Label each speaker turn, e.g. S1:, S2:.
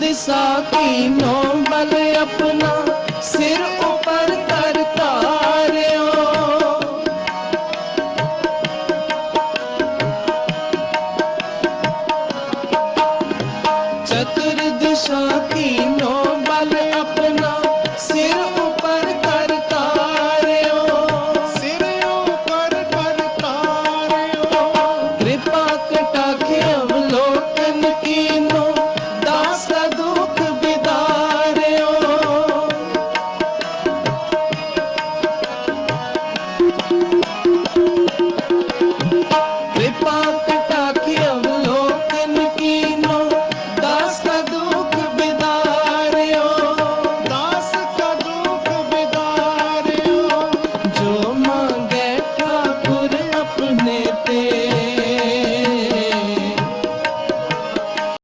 S1: ਹਾਦਸਾ ਕੀਨੋ ਬਲ ਆਪਣਾ ਸਿਰ ਉਪਰ ਕਰ ਤਾਰਿਓ। ਚਤੁਰ ਦਿਸ਼ਾ ਕੀ कृपा